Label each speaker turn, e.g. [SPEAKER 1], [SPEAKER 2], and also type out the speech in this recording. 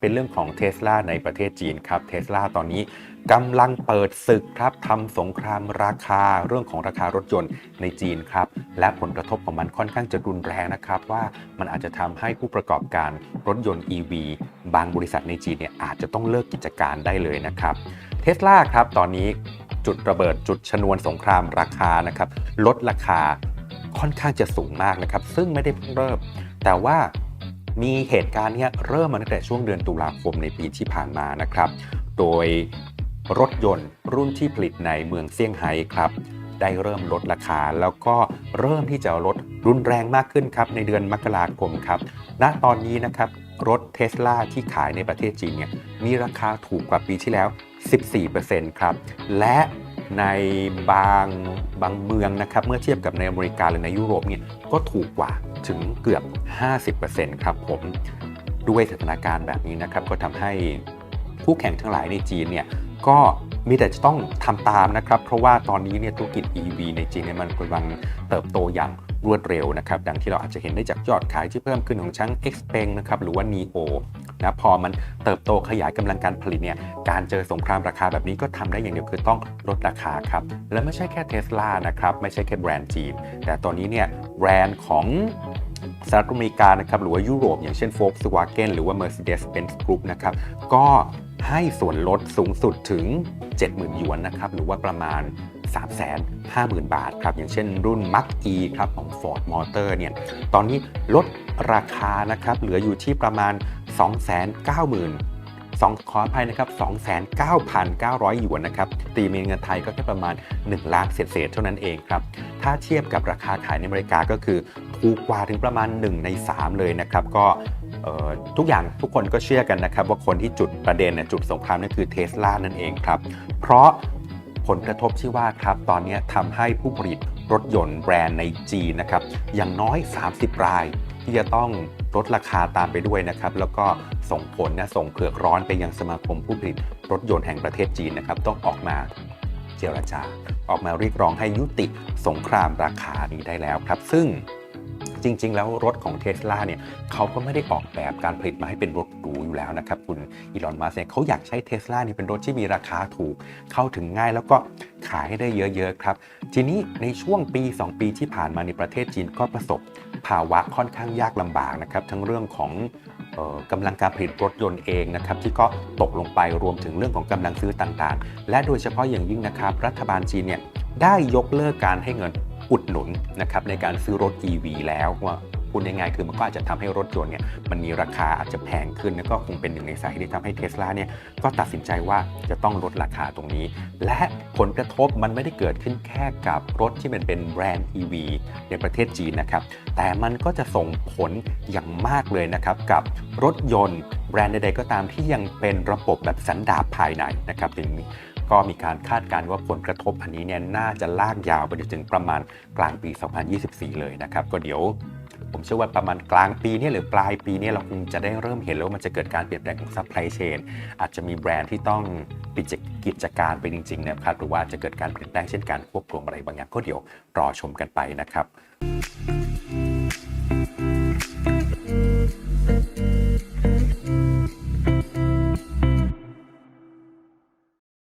[SPEAKER 1] เป็นเรื่องของเท s l a ในประเทศจีนครับเท s l a ตอนนี้กำลังเปิดศึกครับทำสงครามราคาเรื่องของราคารถยนต์ในจีนครับและผลกระทบของมันค่อนข้างจะรุนแรงนะครับว่ามันอาจจะทำให้ผู้ประกอบการรถยนต์ EV บางบริษัทในจีนเนี่ยอาจจะต้องเลิกกิจการได้เลยนะครับเท s l a ครับตอนนี้จุดระเบิดจุดชนวนสงครามราคานะครับลดราคาค่อนข้างจะสูงมากนะครับซึ่งไม่ได้เพิ่งเริ่มแต่ว่า มีเหตุการณ์เนี้ยเริ่มมาตั้งแต่ช่วงเดือนตุลาคมในปีที่ผ่านมานะครับ โดยรถยนต์รุ่นที่ผลิตในเมืองเซี่ยงไฮ้ครับได้เริ่มลดราคา แล้วก็เริ่มที่จะลดรุนแรงมากขึ้นครับในเดือนมกราคมครับณตอนนี้นะครับรถเท s l a ที่ขายในประเทศจีนเนี่ยมีราคาถูกกว่าปีที่แล้ว 14%ครับ และ ในบางบางเมืองนะครับเมื่อเทียบกับในอเมริกาหรือในยุโรปเนี่ยก็ถูกกว่าถึงเกือบ 50%ครับผมด้วยสถานการณ์แบบนี้นะครับ ก็ทำให้ผู้แข่งทั้งหลายในจีนเนี่ยก็มีแต่จะต้องทำตามนะครับ เพราะว่าตอนนี้เนี่ยธุรกิจ EV ในจีนเนี่ยมันกำลังเติบโตอย่างรวดเร็วนะครับ ดังที่เราอาจจะเห็นได้จากยอดขายที่เพิ่มขึ้นของชั้ง Xpeng นะครับหรือว่า NEO นะพอมันเติบโตขยายกำลังการผลิตเนี่ยการเจอสงครามราคาแบบนี้ก็ทำได้อย่างเดียวคือต้องลดราคาครับ และไม่ใช่แค่เท s l a นะครับไม่ใช่แค่แบรนด์จีน แต่ตอนนี้เนี่ยแบรนด์ของสหรัฐอเมริกานะครับหรือว่ายุโรป อย่างเช่น Volkswagen หรือว่า Mercedes-Benz Group นะครับก็ให้ส่วนลดสูงสุดถึง 70,000หยวนนะครับหรือว่าประมาณ 350,000 บาทครับอย่างเช่นรุ่น Mach E ครับของ Ford Motor เนี่ยตอนนี้ลดราคานะครับเหลืออยู่ที่ประมาณ 290,000สองขออภัยนะครับ 29,900 หยวนนะครับ ตีเป็นเงินไทยก็แค่ประมาณ 1 ล้านเศษๆเท่านั้นเองครับ ถ้าเทียบกับราคาขายในอเมริกาก็คือถูกกว่าถึงประมาณ 1 ใน 3 เลยนะครับ ก็ทุกอย่างทุกคนก็เชื่อกันนะครับ ว่าคนที่จุดประเด็นจุดสงครามนั่นคือเท s l a นั่นเองครับ เพราะผลกระทบที่ว่าครับ ตอนนี้ทำให้ผู้ผลิตรถยนต์แบรนด์ในจีนนะครับ อย่างน้อย 30 ราย ที่จะต้องลดราคาตามไปด้วยนะครับ แล้วก็ส่งผลนะส่งเผือกร้อนไปยังสมาคมผู้ผลิตรถยนต์แห่งประเทศจีนนะครับ ต้องออกมาเจรจา ออกมาเรียกร้องให้ยุติสงครามราคานี้ได้แล้วครับ ซึ่ง จริง ๆ แล้วรถของเท s l a เนี่ยเขาก็ไม่ได้ออกแบบการผลิตมาให้เป็นรถหรูอยู่แล้วนะครับคุณอีลอน มัสเนี่ยเขาอยากใช้เท s l a นี่เป็นรถที่มีราคาถูก เข้าถึงง่ายแล้วก็ขายให้ได้เยอะๆครับ ทีนี้ในช่วงปี 2 ปีที่ผ่านมาในประเทศจีนก็ประสบ ภาวะค่อนข้างยากลำบากนะครับ ทั้งเรื่องของออกำลังการผลิตรถยนต์เองนะครับที่ก็ตกลงไปรวมถึงเรื่องของกำลังซื้อต่างๆ และโดยเฉพาะอย่างยิ่งนะครับ รัฐบาลจีนเนี่ยได้ยกเลิกการให้เงิน อุดหนุนนะครับในการซื้อรถ EV แล้วว่าพูดง่ายๆคือมันก็อาจจะทำให้รถยนต์เนี่ยมันมีราคาอาจจะแพงขึ้นแล้วก็คงเป็นหนึ่งในสาเหตุที่ทำให้เท s l a เนี่ยก็ตัดสินใจว่าจะต้องลดราคาตรงนี้ และผลกระทบมันไม่ได้เกิดขึ้นแค่กับรถที่มันเป็นแบรนด์ EV ในประเทศจีนนะครับ แต่มันก็จะส่งผลอย่างมากเลยนะครับ กับรถยนต์แบรนด์ใดๆก็ตามที่ยังเป็นระบบแบบสันดาปภายในนะครับอย่าง ก็มีการคาดการณ์ว่าผลกระทบอันนี้เนี่ยน่าจะลากยาวไปจนถึงประมาณกลางปี 2024 เลยนะครับ ก็เดี๋ยวผมเชื่อว่าประมาณกลางปีนี้หรือปลายปีนี้เราคงจะได้เริ่มเห็นแล้วว่ามันจะเกิดการเปลี่ยนแปลงของซัพพลายเชนอาจจะมีแบรนด์ที่ต้องปิดกิจการไปจริงๆนะครับหรือว่าจจะเกิดการเปลี่ยนแปลงเช่นการควบรวมอะไรบางอย่างก็เดี๋ยวรอชมกันไปนะครับ